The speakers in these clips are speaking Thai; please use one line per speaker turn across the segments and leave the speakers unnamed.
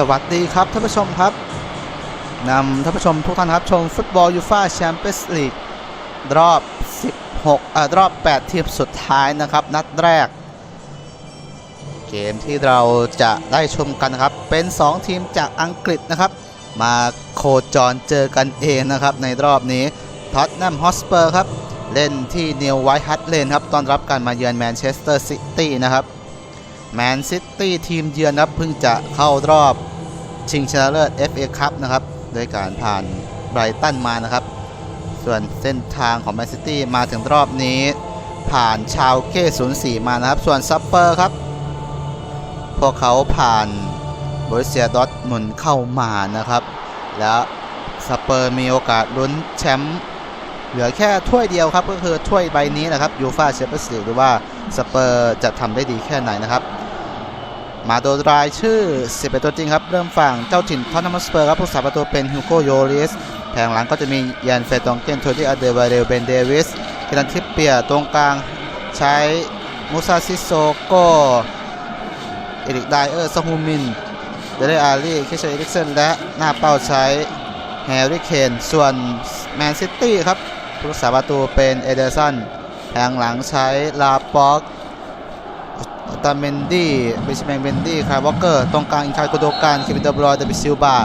สวัสดีครับท่านผู้ชมครับนำท่านผู้ชมทุกท่านครับชมฟุตบอลยูฟ่าแชมเปี้ยนส์ลีกรอบ 16อ่ารอบ 8 ทีมสุดท้ายนะครับ นัดแรก เกมที่เราจะได้ชมกันครับ เป็น 2 ทีมจากอังกฤษนะครับ มาโคจรเจอกันเองนะครับ ในรอบนี้ท็อตแนมฮอสเปอร์ครับ เล่นที่นิวไวท์ฮัตเลนครับ ต้อนรับการมาเยือนแมนเชสเตอร์ซิตี้นะครับ แมนซิตี้ทีมเยือนครับเพิ่งจะเข้ารอบชิงชนะเลิศ FA คัพนะครับโดยการผ่านไบรตันมานะครับ ส่วนเส้นทางของแมนซิตี้มาถึงรอบนี้ ผ่านชาวเก้04มานะครับ ส่วนซัปเปอร์ครับ พวกเขาผ่านบริเซียดอทมุนเข้ามานะครับ แล้วสเปอร์มีโอกาสลุ้นแชมป์เหลือแค่ถ้วยเดียวครับ ก็คือถ้วยใบนี้นะครับยูฟาแชมเปี้ยนส์ลีกหรือว่าสเปอร์จะทำได้ดีแค่ไหนนะครับ มาดูรายชื่อ 11 ตัวจริงครับ เริ่มฝั่งเจ้าถิ่นทอตแนมสเปอร์ครับผู้สาประตูเป็นฮิวโกโยริสแผงหลังก็จะมียันเฟตองเกนโทดี้อเดวาเรลเบนเดวิสเคลันทิปเปียตรงกลางใช้มูซาซิโซโกเอริกไดเออร์ซองฮูมินเดเรอารีคิชเอริกเซนและหน้าเป้าใช้แฮร์รี่เคนส่วนแมนซิตี้ครับผู้สาประตูเป็นเอเดอร์สันแผงหลังใช้ลาป็อก ตาเมนดี้เบชแมงเบนดี้คาร์วอเกอร์ ตรงกลางอินคายโกโดการเควินเดบรอยเดบิซิลบา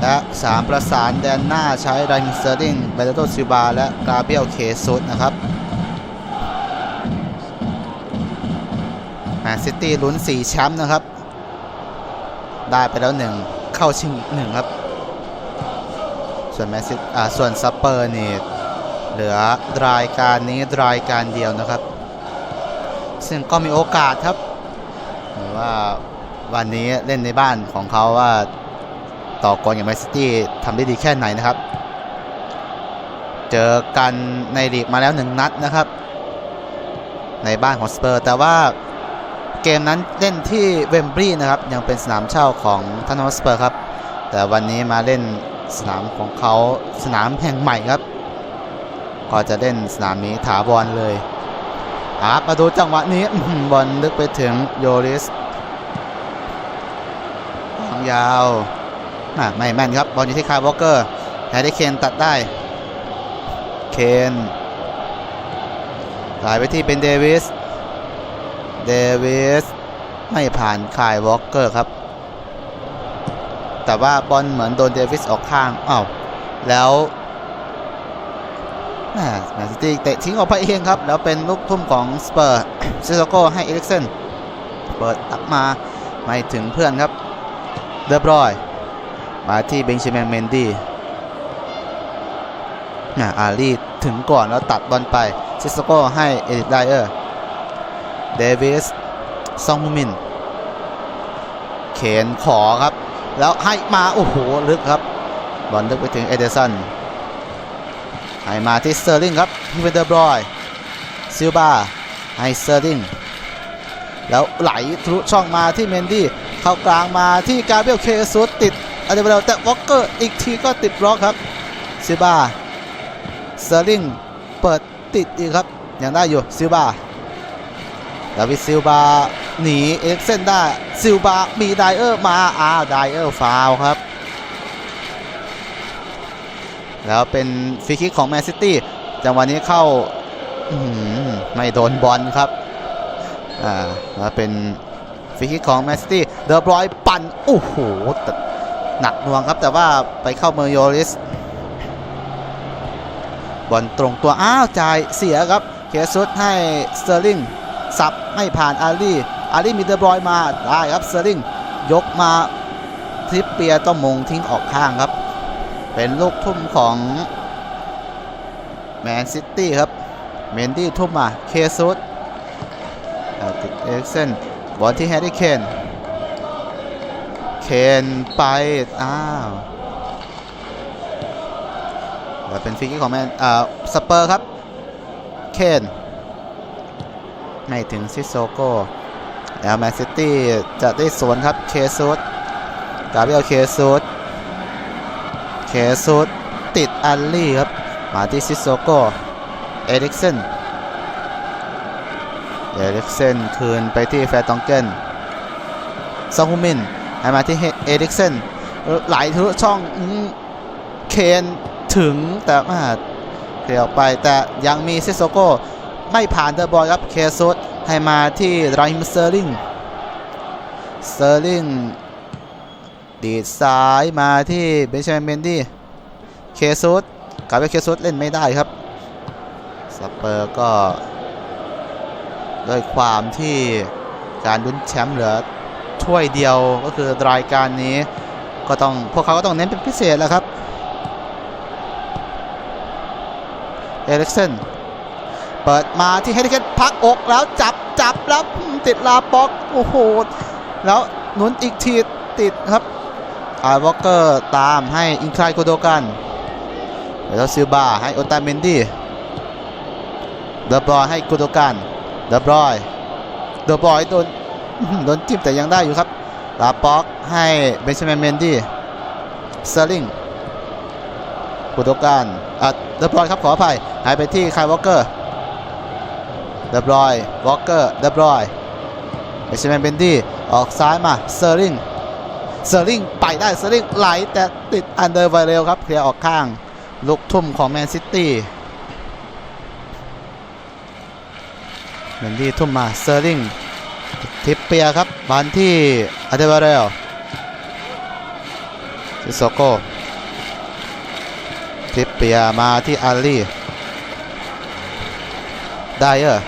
และ 3 ประสานแดนหน้าใช้ไรมินเตอร์ดิงเบเตโตซิลบา และกราเบียลเคซุสนะครับแมนซิตี้ลุ้น 4 แชมป์นะครับ ได้ไปแล้ว 1 เข้าชิงอีก1ครับ ส่วนแมนซิอ่าส่วนซัปเปอร์นี่เหลือรายการนี้รายการเดียวนะครับ ซึ่งก็มีโอกาสครับ ว่าวันนี้เล่นในบ้านของเขาว่าต่อกรกับแมนซิตี้ทำได้ดีแค่ไหนนะครับ เจอกันในลีกมาแล้วหนึ่งนัดนะครับ ในบ้านของสเปอร์ แต่ว่าเกมนั้นเล่นที่เวมบรีย์นะครับ ยังเป็นสนามเช่าของทานอสเปอร์ครับ แต่วันนี้มาเล่นสนามของเขาสนามแห่งใหม่ครับ ก็จะเล่นสนามนี้ถาวรเลยครับมาดูจังหวะนี้บอลลึกไปถึงโยริส ยาวไม่แม่นครับบอลอยู่ที่คาร์วอลเกอร์แฮร์รี่เคนตัดได้ เคนถ่ายไปที่เป็นเดวิส เดวิสไม่ผ่านคายวอลเกอร์ครับ แต่ว่าบอลเหมือนโดนเดวิสออกข้างอ้าวแล้วแมนซิตี้เตะทิ้งออกไปเองครับ แล้วเป็นลูกทุ่มของสเปอร์ซิโซโกให้เอริกเซนเปิดตักมาไม่ถึงเพื่อนครับ เดบรอย มาที่เบนชิแมนเมนดี้อารีถึงก่อนแล้วตัดบอลไปซิโซโก้ให้เอริกไดเออร์เดวิสซองฮูมิน เขนขอครับ แล้วให้มา โอ้โห ลึกครับ บอลลึกไปถึงเอเดสันให้มาที่สเตอร์ลิงครับที่เป็นเดอบรอยซิลบาให้สเตอร์ลิงแล้วไหลทะลุช่องมาที่เมนดี้ เข้ากลางมาที่กาเบรียลเคซุสติดอันเดอร์เบลแต่วอลเกอร์อีกทีก็ติดบล็อกครับซิลบาเตอร์ลิงเปิดติดอีกครับยังได้อยู่ซิลบาดาวิดซิลบาหนีเอ็กเซนได้ซิลบามีไดเออร์มาอ้าวไดเออร์ฟาวครับ แล้วเป็นฟรีคิกของแมนซิตี้จังหวะนี้เข้าไม่โดนบอลครับอ่าแล้วเป็น ฟรีคิกของแมนซิตี้เดอบรอยปั่นโอ้โหหนักหน่วงครับแต่ว่าไปเข้าเมอร์โยริสบอลตรงตัวอ้าวจ่ายเสียครับเคซุสให้สเตอร์ลิงสับไม่ผ่านอารีอารีมีเดอบรอยมาได้ครับสเตอร์ลิงยกมาทริปเปียต้องมงทิ้งออกข้างครับ เป็นลูกทุ่มของแมนซิตี้ครับ เมนดี้ทุ่มมา เคซุสติดเอ็กเซน บอลที่แฮร์รี่เคนเคนไป อ้าวแล้วเป็นฟรีคิกของแมนอ่าสเปอร์ครับ เคนไม่ถึงซิโซโกแล้วแมนซิตี้จะได้สวนครับ เคซุสกาเบรียลเคซุสเคซุสติดอัลลี่ครับ มาที่ซิโซโก เอริกเซน เอริกเซนคืนไปที่แฟตองเกนซองฮูมินให้มาที่เอริกเซนไหลทะลุช่องอเคนถึงแต่มาเคลียร์ออกไปแต่ยังมีเซโซโกไม่ผ่านเดอะบอลครับเคซุสให้มาที่ไราฮิมเซอร์ลิงเซอร์ลิงดีดซ้ายมาที่เบนชามเมนดี้เคซุสกลายเป็นเคซุสเล่นไม่ได้ครับสเปอร์ก็ ด้วยความที่การลุ้นแชมป์เหลือถ้วยเดียวก็คือรายการนี้ก็ต้องพวกเขาก็ต้องเน้นเป็นพิเศษแล้วครับเอริกเซนเปิดมาที่เฮดิเกนพักอกแล้วจับจับแล้วติดลาบ็อกโอ้โหแล้วหนุนอีกทีติดครับอาวอเกอร์ตามให้อินคลายโกโดกันแล้วซิลบาให้โอตาเมนดี้เดบรอให้โกโดกัน เดบรอยเดบรอยโดนโดนจิ้มแต่ยังได้อยู่ครับลาบ็อกให้เบนชามินเมนดี้เซอร์ลิงกุโดการอะเดบรอยครับขออภัยหายไปที่คายวอลเกอร์เดบรอยวอลเกอร์เดบรอยเอชแมนเบนดี้ออกซ้ายมาเซอร์ลิงเซอร์ลิงไปได้เซอร์ลิงไหลแต่ติดอันเดอร์ไวเรลครับเคลียร์ออกข้าง ลูกทุ่มของแมนซิตี้ เนดี้ทุ่มมาเซอร์ลิงทิปเปียครับบอลที่อันเดอร์ไวเรลซิโซโกทิปเปียมาที่อาลีไดเออร์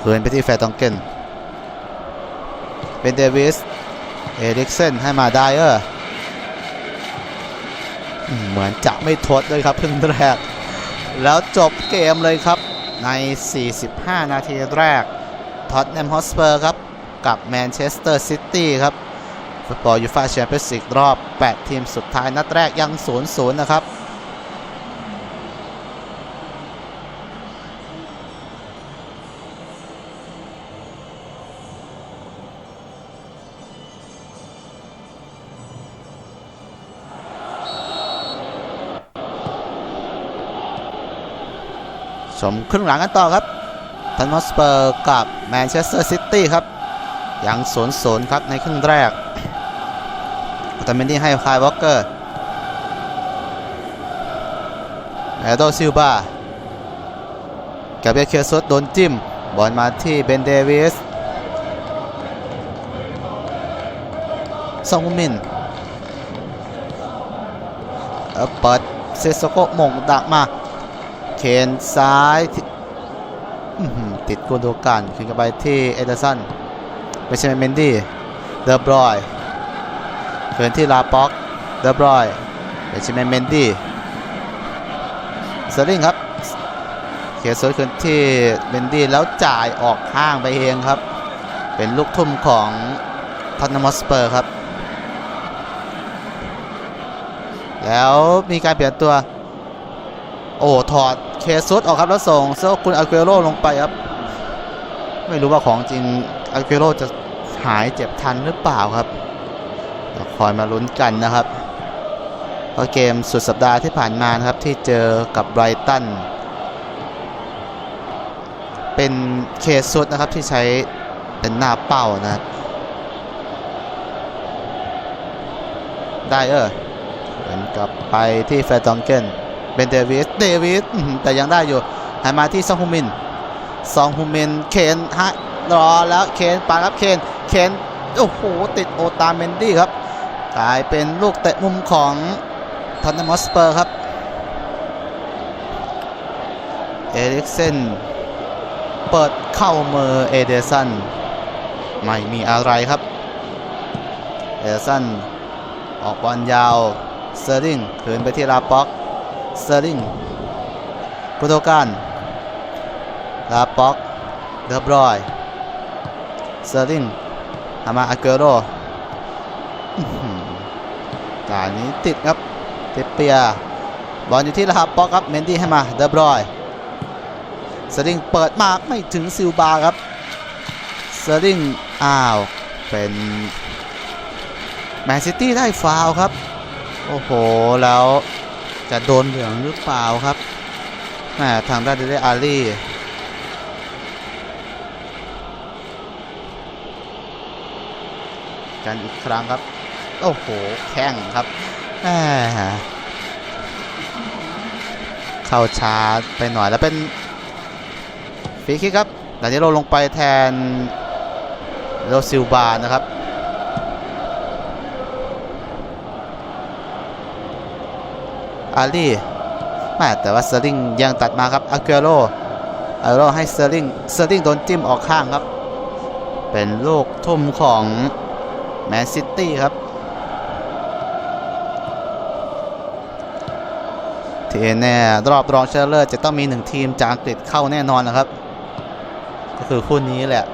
คืนไปที่แฟร์ตองเกนเป็นเดวิสเอริกเซนให้มาไดเออร์เหมือนจะไม่ทดเลยครับครึ่งแรก แล้วจบเกมเลยครับ ใน 45 นาทีแรกท็อตแนมฮอสเปอร์ครับ กับแมนเชสเตอร์ซิตี้ครับ ฟุตบอลยูฟ่าแชมเปี้ยนส์ลีกรอบ 8 ทีมสุดท้ายนัดแรกยัง 0-0 นะครับ ชมครึ่งหลังกันต่อครับทันมอสเปอร์กับแมนเชสเตอร์ซิตี้ครับยัง0ูนย์ครับในครึ่งแรกแต่เมนดี้ให้คายวอลเกอร์แอโดซิลบาแกเบียเคียซุสโดนจิ้ม บอลมาที่เบนเดวิสซองมินเอ่อเปิดเซโซโกะหมงดักมา เคนซ้ายติดกูโดกันขึ้นกันไปที่เอเดอร์สันไม่ใช่เมนดี้เดอบรอยเขินที่ลาป็อกเดอบรอยไม่ใช่เมนดี้เซอร์ลิงครับเขียนสวยขึ้นที่เมนดี้แล้วจ่ายออกข้างไปเองครับ เป็นลูกทุ่มของท็อตนมอสเปอร์ครับ แล้วมีการเปลี่ยนตัว โอ้ถอด เคซุสออกครับแล้วส่งเซลคุณอาเกโรลงไปครับ ไม่รู้ว่าของจริงอาเกโรจะหายเจ็บทันหรือเปล่าครับคอยมาลุ้นกันนะครับเพราะเกมสุดสัปดาห์ที่ผ่านมานะครับที่เจอกับไบรตันเป็นเคซุสนะครับที่ใช้เป็นหน้าเป้านะได้เออเหมือนกับไปที่แฟร์ตองเกน เป็นเดวิสเดวิสแต่ยังได้อยู่ให้มาที่ซองฮูมินซองฮูมินเคนฮะรอแล้วเคนปาครับเคนเคนโอ้โหติดโอตาเมนดี้ครับกลายเป็นลูกเตะมุมของทอนนมอสเปอร์ครับเอริกเซนเปิดเข้ามือเอเดสันไม่มีอะไรครับเอเดสันออกบอลยาวเซอร์ริงคืนไปที่ลาป็อก เซอร์ลิงกุโตกันลาป็อกเดอบรอยเซอร์ลิงฮามาอาเกโรการนี้ติดครับเทปเปียบอลอยู่ที่ลาป็อกครับเมนดี้ให้มาเดอบรอยเซอร์ลิงเปิดมากไม่ถึงซิลบาครับเซอร์ลิงอ้าวเป็นแมนซิตี้ได้ฟาวครับ โอ้โห แล้ว จะโดนเหลืองหรือเปล่าครับแหมทางด้านเดเดอารีกันอีกครั้งครับ โอ้โห แข้งครับแหมเข้าช้าไปหน่อยแล้วเป็นฟรีคิกครับดานิโลลงไปแทนโรซิลบานะครับ อาลีแม่แต่ว่าเซอร์ลิงยังตัดมาครับอาเกโรอาเกโรให้เซอร์ลิงเซอร์ลิงโดนจิ้มออกข้างครับ เป็นลูกทุ่มของแมนซิตี้ครับทีแน่รอบรองชนะเลิศจะต้องมีหนึ่งทีมจากอังกฤษเข้าแน่นอนนะครับ ก็คือคู่นี้แหละ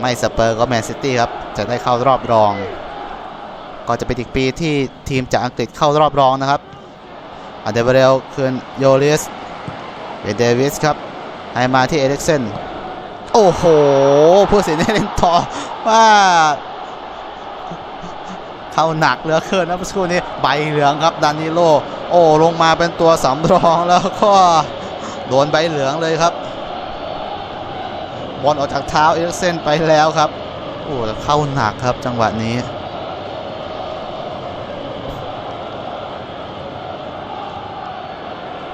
ไม่สเปอร์ก็แมนซิตี้ครับ จะได้เข้ารอบรอง ก็จะเป็นอีกปีที่ทีมจากอังกฤษเข้ารอบรองนะครับ อัเดเบเรลคืนโยลิสเบนเดวิสครับ ให้มาที่เอริกเซนโอ้โห ผู้สินให้เล่นต่อว่าเข้าหนักเหลือเกินนะเมื่อสักครู่นี้ใบเหลืองครับดานิโล โอ้ลงมาเป็นตัวสำรองแล้วก็โดนใบเหลืองเลยครับบอลออกจากเท้าเอริกเซนไปแล้วครับโอ้เข้าหนักครับจังหวะนี้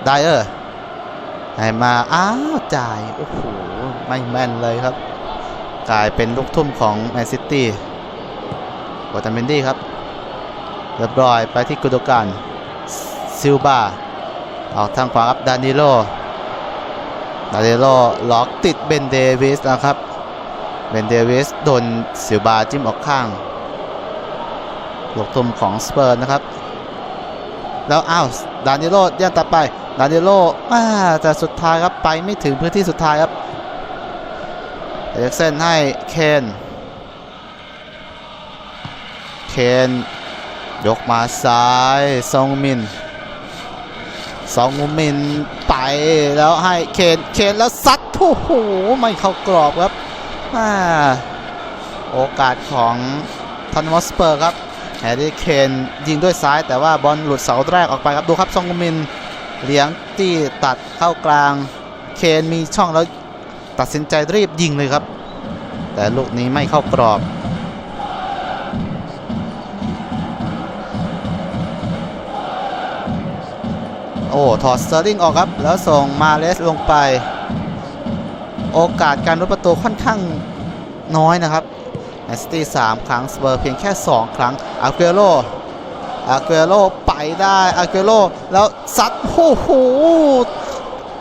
ไดเออร์ให้มาอ้าวจ่ายโอ้โหไม่แม่นเลยครับ กลายเป็นลูกทุ่มของแมนซิตี้โอตาเมนดี้ครับเรียบร้อยไปที่กุโดกันซิลบาออกทางขวาครับดานิโลดานิโลล็อกติดเบนเดวิสนะครับเบนเดวิสโดนซิลบาจิ้มออกข้างลูกทุ่มของสเปอร์นะครับ แล้วอ้าวดานิโลย่างตัดไปดานิโลอ่าแต่สุดท้ายครับไปไม่ถึงพื้นที่สุดท้ายครับเอริกเซนให้เคนเคนยกมาซ้ายซองมินซองมินไปแล้วให้เคนเคนแล้วซัดโอ้โหไม่เข้ากรอบครับอ่าโอกาสของทอนมอสเปอร์ครับ แฮร์รี่เคนยิงด้วยซ้ายแต่ว่าบอลหลุดเสาแรกออกไปครับดูครับซองมินเลี้ยงที่ตัดเข้ากลางเคนมีช่องแล้วตัดสินใจรีบยิงเลยครับ แต่ลูกนี้ไม่เข้ากรอบโอ้ถอดสเตอร์ลิงออกครับ แล้วส่งมาเลสลงไป โอกาสการรุดประตูค่อนข้างน้อยนะครับ แมนซิตี้สามครั้งสเปอร์เพียงแค่ 2 ครั้งอาเกโรอาเกโรไปได้อาเกโรแล้วซัดโอ้โห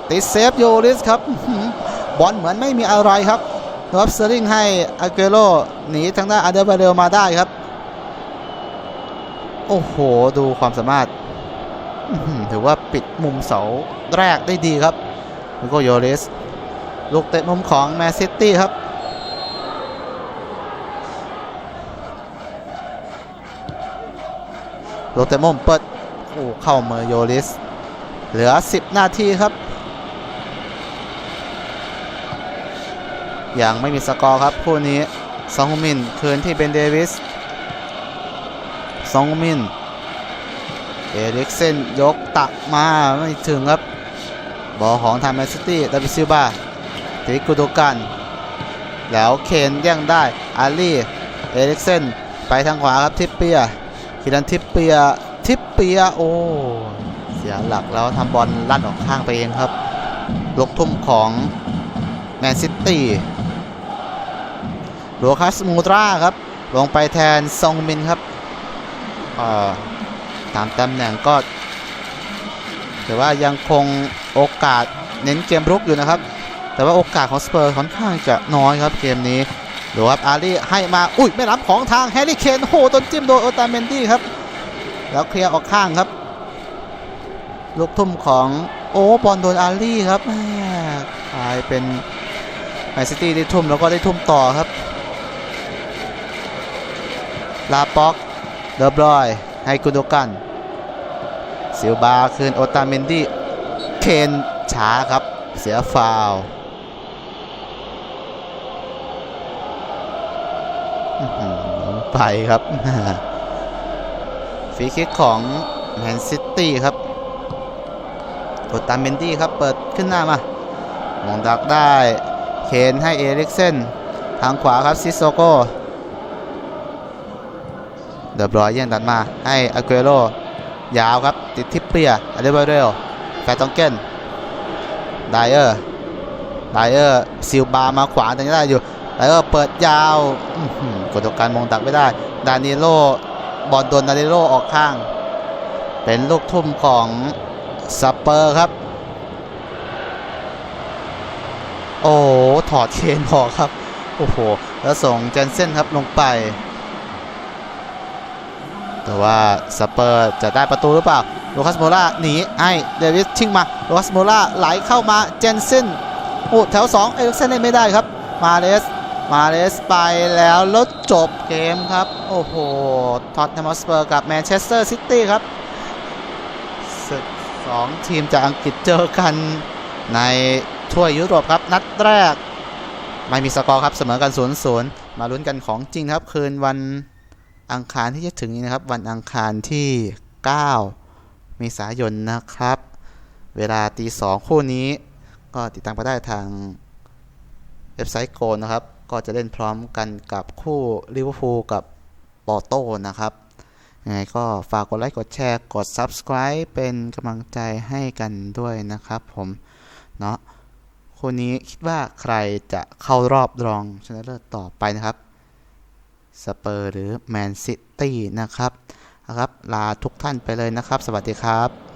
ติดเซฟโยริสครับบอลเหมือนไม่มีอะไรครับรับเซอร์ลิงให้อาเกโรหนีทางด้านอาเดบาเรลมาได้ครับ โอ้โห ดูความสามารถถือว่าปิดมุมเสาแรกได้ดีครับแล้วก็โยริสลูกเตะมุมของแมนซิตี้ครับ โรเตมอมเปิดโอ้เข้ามือโยลิส เหลือ 10 นาทีครับอย่างไม่มีสกอร์ครับคู่นี้ซองฮุมินคืนที่เบนเดวิสซองฮุมินเอริกเซนยกตักมาไม่ถึงครับ บอลของทางแมนซิตี้ดาวิซิบาติกุโดกัน แล้วเคนแย่งได้อาลีเอริกเซนไปทางขวาครับทิปเปีย คิรันทิปเปียทิปเปียโอ้เสียหลักแล้วทำบอลลั่นออกข้างไปเองครับลูกทุ่มของแมนซิตี้โลคัสมูตราครับลงไปแทนซองมินครับตามตำแหน่งก็แต่ว่ายังคงโอกาสเน้นเกมรุกอยู่นะครับ แต่ว่าโอกาสของสเปอร์ค่อนข้างจะน้อยครับเกมนี้ ดูครับอารีให้มาอุ้ยไม่รับของทางแฮร์รี่เคนโอ้โหโดนจิ้มโดยโอตาเมนดี้ครับ แล้วเคลียร์ออกข้างครับ ลูกทุ่มของโอ้บอลโดนอารีครับกลายเป็นแมนซิตี้ได้ทุ่มแล้วก็ได้ทุ่มต่อครับ ลาป็อกเดอบรอยให้กุนโดกันซิลบาคืนโอตาเมนดี้เคนช้าครับเสียฟาวล์ อื้อหือ ไปครับฟรีคิกของแมนซิตี้ครับกดตามเมนดี้ครับ เปิดขึ้นหน้ามามองดักได้ เคนให้เอริกเซนทางขวาครับซิโซโกเดบรอยน์ยังตัดมาให้อาเกโรยาวครับ ติดทิปเปียอเดเบเรลแฟตตองเกนไดเออร์ไดเออร์ซิลบามาขวางแต่ยังได้อยู่ ไดเออร์เปิดยาวกดตัวการมองตักไม่ได้ ดานิโลบอลโดนดานิโลออกข้าง เป็นลูกทุ่มของสเปอร์ครับ โอ้ถอดเคนออกครับ โอ้โห แล้วส่งเจนเซ่นครับลงไป แต่ว่าสเปอร์จะได้ประตูหรือเปล่าลูคัสโมล่าหนีให้เดวิสชิงมาลูคัสโมล่าไหลเข้ามาเจนเซ่นโอ้แถว2เอริกเซนเล่นไม่ได้ครับ มาเลส มาเลสไปแล้วล้วจบเกมครับ โอ้โหท็อตแนมสเปอร์กับแมนเชสเตอร์ซิตี้ครับศึกสองทีมจากอังกฤษเจอกันในถ้วยยุโรปครับ นัดแรก ไม่มีสกอร์ครับเสมอกัน0-0มาลุ้นกันของจริงครับ คืนวันอังคารที่จะถึงนี้นะครับ วันอังคารที่ 9 เมษายนนะครับ เวลาตีสองคู่นี้ ก็ติดตามไปได้ทางเว็บไซต์โกนนะครับ ก็จะเล่นพร้อมกันกับคู่ลิเวอร์พูลกับปอร์โต้นะครับยังไงก็ฝากกดไลค์ กดแชร์ กด Subscribe เป็นกำลังใจให้กันด้วยนะครับผมเนาะคู่นี้คิดว่าใครจะเข้ารอบรองชนะเลิศต่อไปนะครับ สเปอร์หรือแมนซิตี้นะครับนะครับ ลาทุกท่านไปเลยนะครับ สวัสดีครับ